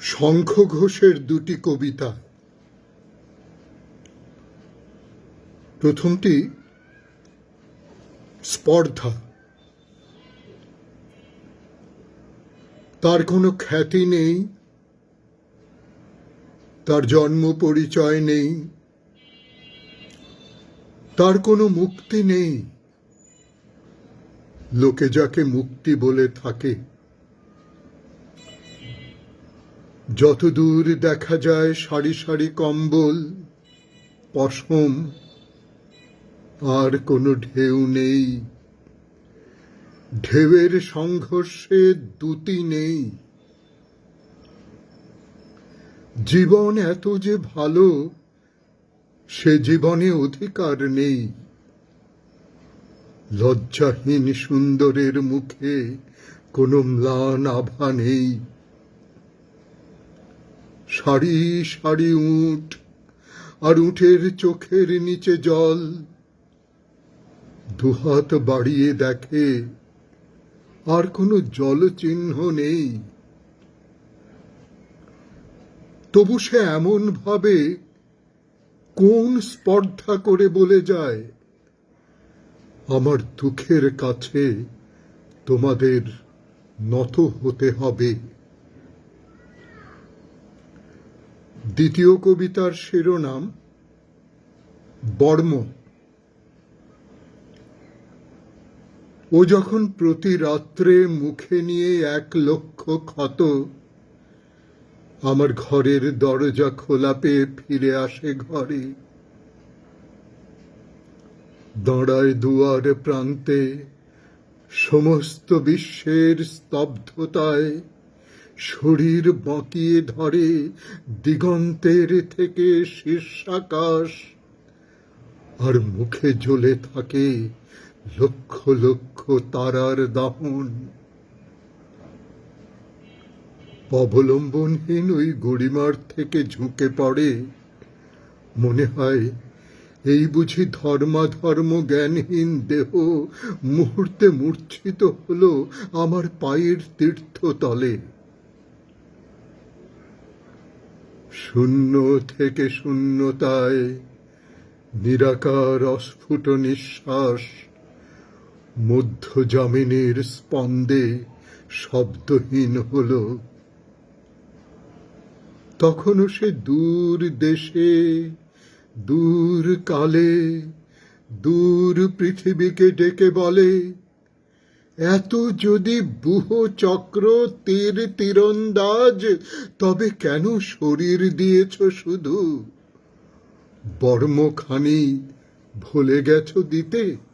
শঙ্খ ঘোষের দুটি কবিতা। প্রথমটি, স্পর্ধা। তার কোনো খ্যাতি নেই, তার জন্ম পরিচয় নেই, তার কোনো মুক্তি নেই। লোকে যাকে মুক্তি বলে থাকে যতদূর দেখা যায় সারি সারি কম্বল, পশম, আর কোনো ঢেউ নেই। ঢেউয়ের সংঘর্ষে দুতি নেই। জীবন এত যে ভালো, সে জীবনে অধিকার নেই। লজ্জাহীন সুন্দরের মুখে কোনো ম্লান আভা নেই। সারি সারি উঠ, আর উঠের চোখের নিচে জল। দুহাত বাড়িয়ে দেখে আর কোনো জলচিহ্ন নেই। তবু সে এমন ভাবে কোন স্পর্ধা করে বলে যায়, আমার দুঃখের কাছে তোমাদের নত হতে হবে। দ্বিতীয় কবিতার শিরোনাম বর্ম। ও যখন প্রতি রাত্রে মুখে নিয়ে এক লক্ষ ক্ষত, আমার ঘরের দরজা খোলা পেয়ে ফিরে আসে ঘরে। দাঁড়ায় দুয়ার প্রান্তে, সমস্ত বিশ্বের স্তব্ধতায় শরীর বাঁকিয়ে ধরে দিগন্তের থেকে শীর্ষাকাশ। আর মুখে জ্বলে থাকে লক্ষ লক্ষ তারার দাহন। অবলম্বনহীন ওই গড়িমার থেকে ঝুঁকে পড়ে। মনে হয় এই বুঝি ধর্মাধর্ম জ্ঞানহীন দেহ মুহূর্তে মূর্ছিত হলো আমার পায়ের তীর্থতলে। শূন্য থেকে শূন্যতায় নিরাকার, অস্ফুট নিঃশ্বাস, মধ্য জামিনের স্পন্দে শব্দহীন হলো। তখনও সে দূর দেশে, দূর কালে, দূর পৃথিবীকে ডেকে বলে এত যদি বুহ চক্র তীর তীরন্দাজ, তবে কেন শরীর দিয়েছ শুধু? বর্মখানি ভুলে গেছ দিতে?